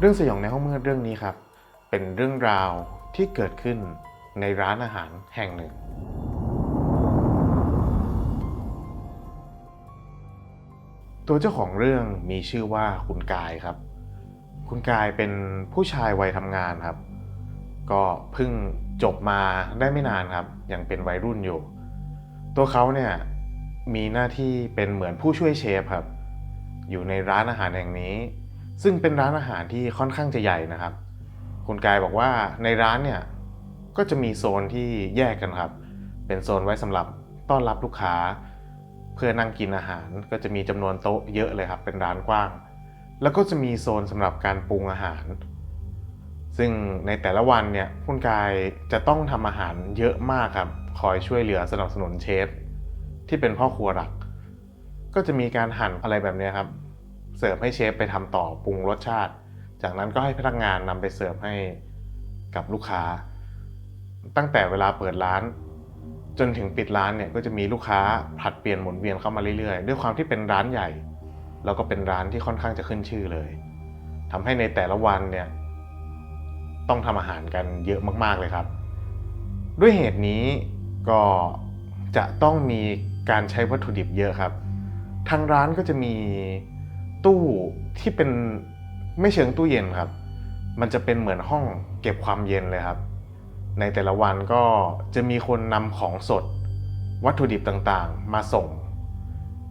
เรื่องสยองในห้องมืดเรื่องนี้ครับ เป็นเรื่องราวที่เกิดขึ้นในร้านอาหารแห่งหนึ่ง ตัวเจ้าของเรื่องมีชื่อว่าคุณกายครับ คุณกายเป็นผู้ชายวัยทำงานครับ ก็เพิ่งจบมาได้ไม่นานครับ ยังเป็นวัยรุ่นอยู่ ตัวเขาเนี่ยมีหน้าที่เป็นเหมือนผู้ช่วยเชฟครับ อยู่ในร้านอาหารแห่งนี้ ซึ่งเป็นร้านอาหารที่ค่อนข้างจะใหญ่นะครับ คุณกายบอกว่าในร้านเนี่ยก็จะมีโซนที่แยกกันครับ เป็นโซนไว้สำหรับต้อนรับลูกค้า เพื่อนั่งกินอาหาร ก็จะมีจำนวนโต๊ะเยอะเลยครับ เป็นร้านกว้าง แล้วก็จะมีโซนสำหรับการปรุงอาหาร ซึ่งในแต่ละวันเนี่ยคุณกายจะต้องทำอาหารเยอะมากครับ คอยช่วยเหลือสนับสนุนเชฟที่เป็นพ่อครัวหลัก ก็จะมีการหั่นอะไรแบบนี้ครับ เสิร์ฟให้เชฟไปทำต่อปรุงรสชาติ จากนั้นก็ให้พนักงานนำไปเสิร์ฟให้กับลูกค้า ตั้งแต่เวลาเปิดร้าน จนถึงปิดร้านเนี่ยก็จะมีลูกค้าผลัดเปลี่ยนหมุนเวียนเข้ามาเรื่อยๆ ด้วยความที่เป็นร้านใหญ่ แล้วก็เป็นร้านที่ค่อนข้างจะขึ้นชื่อเลยทำให้ในแต่ละวันเนี่ยต้องทำอาหารกันเยอะมากๆเลยครับ ด้วยเหตุนี้ก็จะต้องมีการใช้วัตถุดิบเยอะครับ ทางร้านก็จะมี ตู้ที่เป็นไม่เชิงตู้เย็นครับ มันจะเป็นเหมือนห้องเก็บความเย็นเลยครับ ในแต่ละวันก็จะมีคนนำของสด วัตถุดิบต่างๆ มาส่ง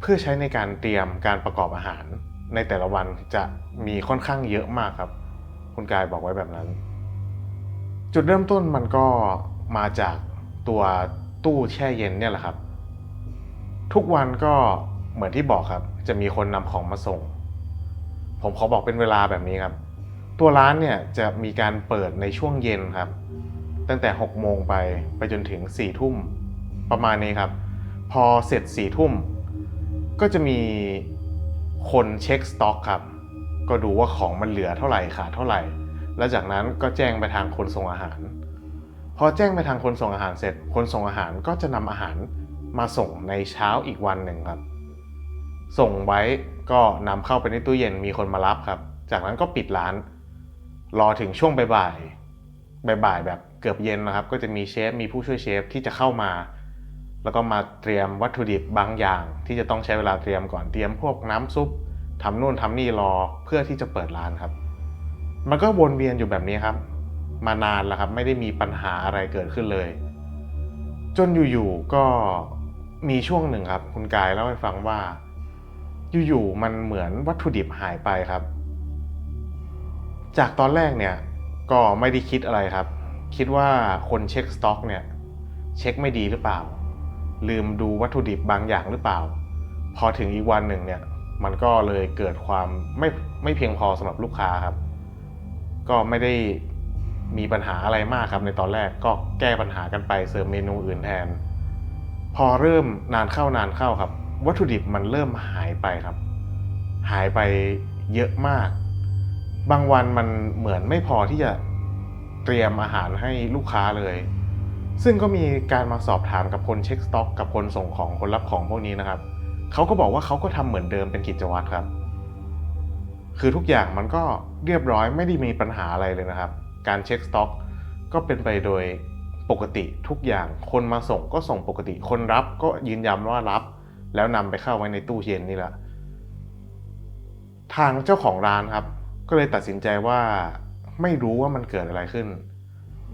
เพื่อใช้ในการเตรียมการประกอบอาหาร ในแต่ละวันจะมีค่อนข้างเยอะมากครับ คุณกายบอกไว้แบบนั้น จุดเริ่มต้นมันก็มาจากตัวตู้แช่เย็นเนี่ยแหละครับ ทุกวันก็เหมือนที่บอกครับ จะมีคนนำของมาส่ง ผมขอบอกเป็นเวลาแบบนี้ครับ ตัวร้านเนี่ยจะมีการเปิดในช่วงเย็นครับ ตั้งแต่6โมงไปไปจนถึง4ทุ่มประมาณนี้ครับ พอเสร็จ4ทุ่มก็จะมีคนเช็คสต็อกครับ ก็ดูว่าของมันเหลือเท่าไหร่ขาดเท่าไหร่ แล้วจากนั้นก็แจ้งไปทางคนส่งอาหาร พอแจ้งไปทางคนส่งอาหารเสร็จ คนส่งอาหารก็จะนำอาหารมาส่งในเช้าอีกวันหนึ่งครับ ส่งไว้ ก็นำเข้าไปในตู้เย็นมีคนมารับครับ จากนั้นก็ปิดร้าน รอถึงช่วงบ่ายบ่ายแบบเกือบเย็นนะครับ ก็จะมีเชฟมีผู้ช่วยเชฟที่จะเข้ามา แล้วก็มาเตรียมวัตถุดิบบางอย่าง ที่จะต้องใช้เวลาเตรียมก่อนเตรียมพวกน้ำซุปทำนู่นทำนี่รอเพื่อที่จะเปิดร้านครับ มันก็วนเวียนอยู่แบบนี้ครับ มานานแล้วครับ ไม่ได้มีปัญหาอะไรเกิดขึ้นเลย จนอยู่ๆก็มีช่วงหนึ่งครับ คุณกายเล่าให้ฟังว่า อยู่ๆมันเหมือนวัตถุดิบหายไปครับ จากตอนแรกเนี่ยก็ไม่ได้คิดอะไรครับ คิดว่าคนเช็คสต็อกเนี่ยเช็คไม่ดีหรือเปล่า ลืมดูวัตถุดิบบางอย่างหรือเปล่า พอถึงอีกวันหนึ่งเนี่ยมันก็เลยเกิดความไม่ไม่เพียงพอสำหรับลูกค้าครับ ก็ไม่ได้มีปัญหาอะไรมากครับ ในตอนแรกก็แก้ปัญหากันไปเสริมเมนูอื่นแทน พอเริ่มนานเข้านานเข้าครับ วัตถุดิบมันเริ่มหายไปครับ หายไปเยอะมาก บางวันมันเหมือนไม่พอที่จะเตรียมอาหารให้ลูกค้าเลย ซึ่งก็มีการมาสอบถามกับคนเช็คสต็อกกับคนส่งของคนรับของพวกนี้นะครับเขาก็บอกว่าเขาก็ทำเหมือนเดิมเป็นกิจวัตรครับ คือทุกอย่างมันก็เรียบร้อยไม่ได้มีปัญหาอะไรเลยนะครับ การเช็คสต็อก ก็เป็นไปโดยปกติทุกอย่าง คนมาส่งก็ส่งปกติ คนรับก็ยืนยันว่ารับ แล้วนำไปเข้าไว้ในตู้เย็นนี่แหละ ทางเจ้าของร้านครับ ก็เลยตัดสินใจว่าไม่รู้ว่ามันเกิดอะไรขึ้น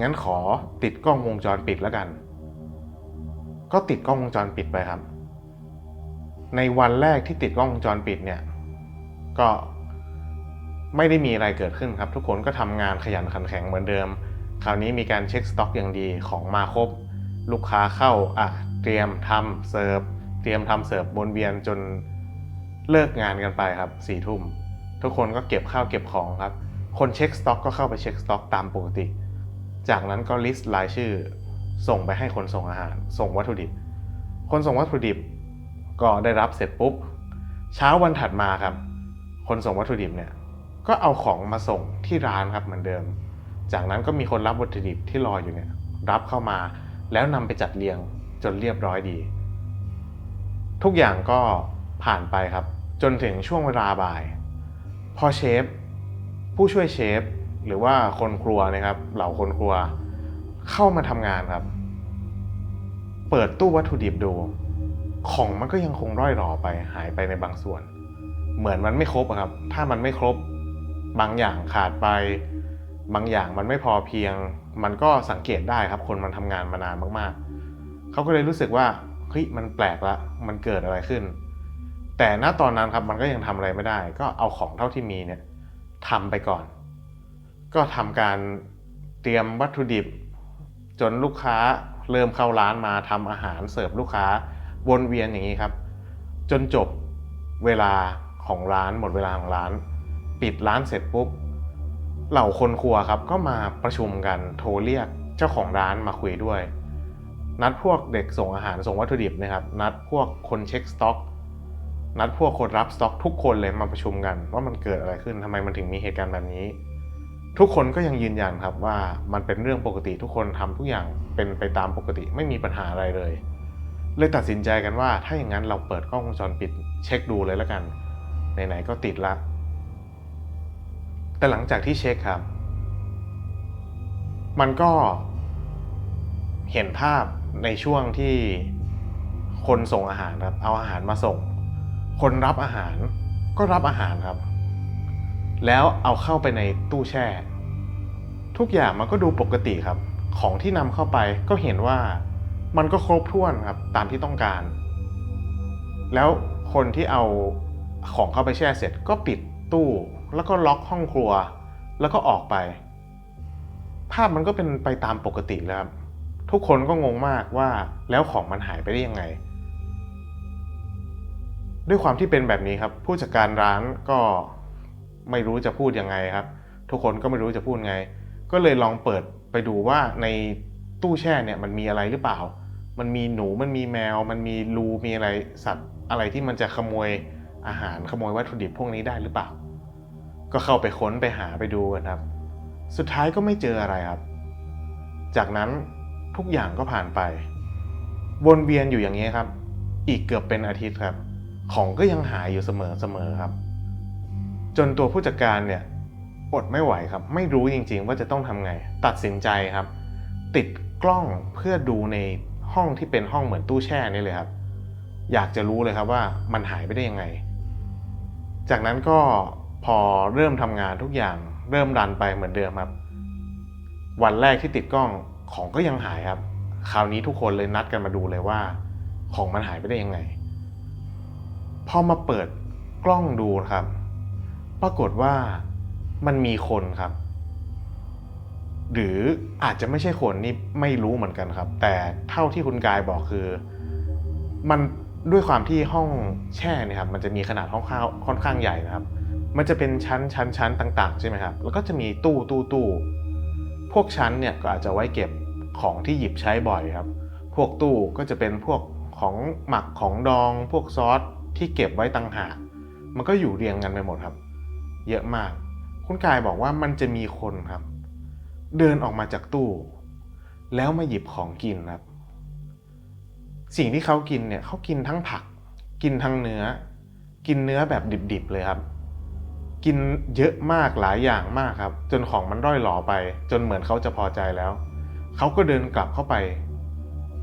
งั้นขอติดกล้องวงจรปิดแล้วกัน ก็ติดกล้องวงจรปิดไปครับ ในวันแรกที่ติดกล้องวงจรปิดเนี่ย ก็ไม่ได้มีอะไรเกิดขึ้นครับ ทุกคนก็ทำงานขยันขันแข็งเหมือนเดิม คราวนี้มีการเช็คสต็อกอย่างดีของมาครบ ลูกค้าเข้าอะเตรียมทำเสิร์ฟ เตรียมทำเสิร์ฟวนเวียนจนเลิกงานกันไปครับสี่ทุ่มทุกคนก็เก็บข้าวเก็บของครับ คนเช็คสต็อกก็เข้าไปเช็คสต็อกตามปกติ จากนั้นก็ลิสต์รายชื่อ ส่งไปให้คนส่งอาหาร ส่งวัตถุดิบ คนส่งวัตถุดิบก็ได้รับเสร็จปุ๊บ เช้าวันถัดมาครับ คนส่งวัตถุดิบเนี่ยก็เอาของมาส่งที่ร้านครับเหมือนเดิม จากนั้นก็มีคนรับวัตถุดิบที่รออยู่เนี่ยรับเข้ามาแล้วนำไปจัดเรียงจนเรียบร้อยดี ทุกอย่างก็ผ่านไปครับ จนถึงช่วงเวลาบ่าย พอเชฟ ผู้ช่วยเชฟ หรือว่าคนครัวนะครับ เหล่าคนครัว เข้ามาทำงานครับ เปิดตู้วัตถุดิบดู ของมันก็ยังคงร่อยหรอไปหายไปในบางส่วน เหมือนมันไม่ครบครับ ถ้ามันไม่ครบบางอย่างขาดไป บางอย่างมันไม่พอเพียง มันก็สังเกตได้ครับ คนมันทำงานมานานมากๆ เขาก็เลยรู้สึกว่า เฮ้ยมันแปลกละมันเกิดอะไรขึ้น แต่ณตอนนั้นครับมันก็ยังทำอะไรไม่ได้ ก็เอาของเท่าที่มีเนี่ยทำไปก่อน ก็ทำการเตรียมวัตถุดิบ จนลูกค้าเริ่มเข้าร้านมาทำอาหารเสิร์ฟลูกค้าวนเวียนอย่างนี้ครับ จนจบเวลาของร้านหมดเวลาของร้าน ปิดร้านเสร็จปุ๊บเหล่าคนครัวครับก็มาประชุมกันโทรเรียกเจ้าของร้านมาคุยด้วย นัดพวกเด็กส่งอาหารส่งวัตถุดิบนะครับ นัดพวกคนเช็คสต็อก นัดพวกคนรับสต็อก ทุกคนเลยมาประชุมกัน ว่ามันเกิดอะไรขึ้นทำไมมันถึงมีเหตุการณ์แบบนี้ ทุกคนก็ยังยืนยันครับว่ามันเป็นเรื่องปกติทุกคนทำทุกอย่างเป็นไปตามปกติไม่มีปัญหาอะไรเลย เลยตัดสินใจกันว่าถ้าอย่างนั้นเราเปิดกล้องวงจรปิดเช็คดูเลยแล้วกันไหนๆก็ติดละแต่หลังจากที่เช็คครับ มันก็เห็นภาพ ในช่วงที่คนส่งอาหารครับ เอาอาหารมาส่ง คนรับอาหารก็รับอาหารครับ แล้วเอาเข้าไปในตู้แช่ ทุกอย่างมันก็ดูปกติครับ ของที่นำเข้าไปก็เห็นว่ามันก็ครบถ้วนครับตามที่ต้องการ แล้วคนที่เอาของเข้าไปแช่เสร็จก็ปิดตู้แล้วก็ล็อกห้องครัว แล้วก็ออกไป ภาพมันก็เป็นไปตามปกติแล้วครับ ทุกคนก็งงมากว่าแล้วของมันหายไปได้ยังไง ด้วยความที่เป็นแบบนี้ครับ ผู้จัดการร้านก็ไม่รู้จะพูดยังไงครับ ทุกคนก็ไม่รู้จะพูดไง ก็เลยลองเปิดไปดูว่าในตู้แช่เนี่ยมันมีอะไรหรือเปล่า มันมีหนูมันมีแมว มันมีรูมีอะไรสัตว์อะไรที่มันจะขโมยอาหารขโมยวัตถุดิบพวกนี้ได้หรือเปล่า ก็เข้าไปค้นไปหาไปดูกันครับ สุดท้ายก็ไม่เจออะไรครับ จากนั้น ทุกอย่างก็ผ่านไป วนเวียนอยู่อย่างนี้ครับ อีกเกือบเป็นอาทิตย์ครับ ของก็ยังหายอยู่เสมอเสมอครับ จนตัวผู้จัดการเนี่ยอดไม่ไหวครับ ไม่รู้จริง ๆ ว่าจะต้องทำไง ตัดสินใจครับ ติดกล้องเพื่อดูในห้องที่เป็นห้องเหมือนตู้แช่นี่เลยครับ อยากจะรู้เลยครับว่ามันหายไปได้ยังไง จากนั้นก็พอเริ่มทำงานทุกอย่าง เริ่มรันไปเหมือนเดิมครับ วันแรกที่ติดกล้อง ของก็ยังหายครับ คราวนี้ทุกคนเลยนัดกันมาดูเลยว่า ของมันหายไปได้ยังไง พอมาเปิดกล้องดูครับ ปรากฏว่ามันมีคนครับ หรืออาจจะไม่ใช่คนนี่ไม่รู้เหมือนกันครับ แต่เท่าที่คุณกายบอกคือ มันด้วยความที่ห้องแช่เนี่ยครับมันจะมีขนาดห้องข้าวค่อนข้างใหญ่นะครับ มันจะเป็นชั้นชั้นชั้นต่าง ๆ ใช่ไหมครับ แล้วก็จะมีตู้ตู้ตู้ พวกชั้นเนี่ยก็อาจจะไว้เก็บของที่หยิบใช้บ่อยครับ พวกตู้ก็จะเป็นพวกของหมักของดอง พวกซอสที่เก็บไว้ต่างหาก มันก็อยู่เรียงกันไปหมดครับ เยอะมาก คุณกายบอกว่ามันจะมีคนครับ เดินออกมาจากตู้ แล้วมาหยิบของกินครับ สิ่งที่เขากินเนี่ยเขากินทั้งผัก กินทั้งเนื้อ กินเนื้อแบบดิบๆเลยครับ กินเยอะมากหลายอย่างมากครับ จนของมันร่อยหลอไป จนเหมือนเขาจะพอใจแล้ว เขาก็เดินกลับเข้าไป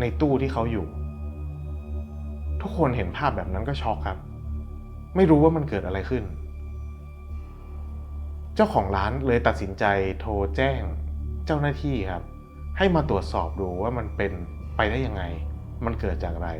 ในตู้ที่เขาอยู่ ทุกคนเห็นภาพแบบนั้นก็ช็อกครับ ไม่รู้ว่ามันเกิดอะไรขึ้น เจ้าของร้านเลยตัดสินใจโทรแจ้งเจ้าหน้าที่ครับ ให้มาตรวจสอบดูว่ามันเป็นไปได้ยังไง มันเกิดจากอะไร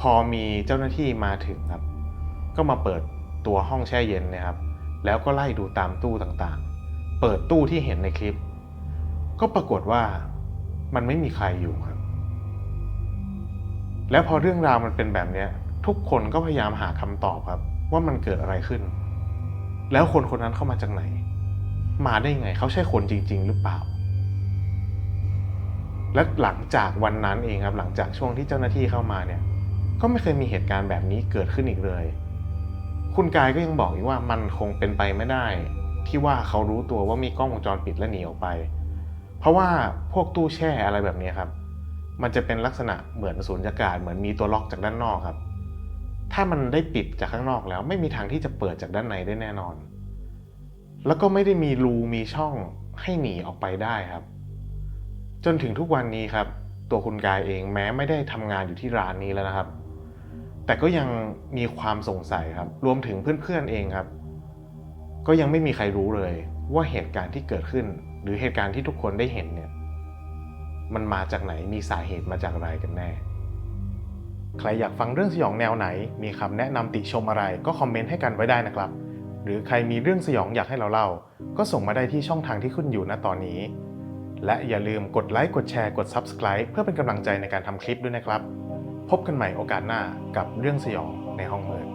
พอมีเจ้าหน้าที่มาถึงครับ ก็มาเปิดตัวห้องแช่เย็นนะครับ แล้วก็ไล่ดูตามตู้ต่างๆ เปิดตู้ที่เห็นในคลิป ก็ปรากฏว่ามันไม่มีใครอยู่ครับ แล้วพอเรื่องราวมันเป็นแบบเนี้ย ทุกคนก็พยายามหาคำตอบครับ ว่ามันเกิดอะไรขึ้น แล้วคนคนนั้นเข้ามาจากไหน มาได้ยังไงเขาใช่คนจริง ๆ หรือเปล่า และหลังจากวันนั้นเองครับ หลังจากช่วงที่เจ้าหน้าที่เข้ามาเนี่ย ก็ไม่เคยมีเหตุการณ์แบบนี้เกิดขึ้นอีกเลย คุณกายก็ยังบอกอีกว่ามันคงเป็นไปไม่ได้ ที่ว่าเขารู้ตัวว่ามีกล้องวงจรปิดและหนีออกไป เพราะว่าพวกตู้แช่อะไรแบบนี้ครับ มันจะเป็นลักษณะเหมือนสูญญากาศเหมือนมีตัวล็อกจากด้านนอกครับ ถ้ามันได้ปิดจากข้างนอกแล้วไม่มีทางที่จะเปิดจากด้านในได้แน่นอน แล้วก็ไม่ได้มีรูมีช่องให้หนีออกไปได้ครับ จนถึงทุกวันนี้ครับ ตัวคุณกายเองแม้ไม่ได้ทำงานอยู่ที่ร้านนี้แล้วนะครับ แต่ก็ยังมีความสงสัยครับ รวมถึงเพื่อนๆเองครับ ก็ยังไม่มีใครรู้เลยว่าเหตุการณ์ที่เกิดขึ้น หรือเหตุการณ์ที่ทุกคนได้เห็นเนี่ย มันมาจากไหนมีสาเหตุมาจากอะไรกันแน่ ใครอยากฟังเรื่องสยองแนวไหน มีคำแนะนำติชมอะไรก็คอมเมนต์ให้กันไว้ได้นะครับ หรือใครมีเรื่องสยองอยากให้เราเล่า ก็ส่งมาได้ที่ช่องทางที่ขึ้นอยู่ณตอนนี้ และอย่าลืมกดไลค์กดแชร์กด Subscribe เพื่อเป็นกำลังใจในการทำคลิปด้วยนะครับ พบกันใหม่โอกาสหน้ากับเรื่องสยองในห้องมืด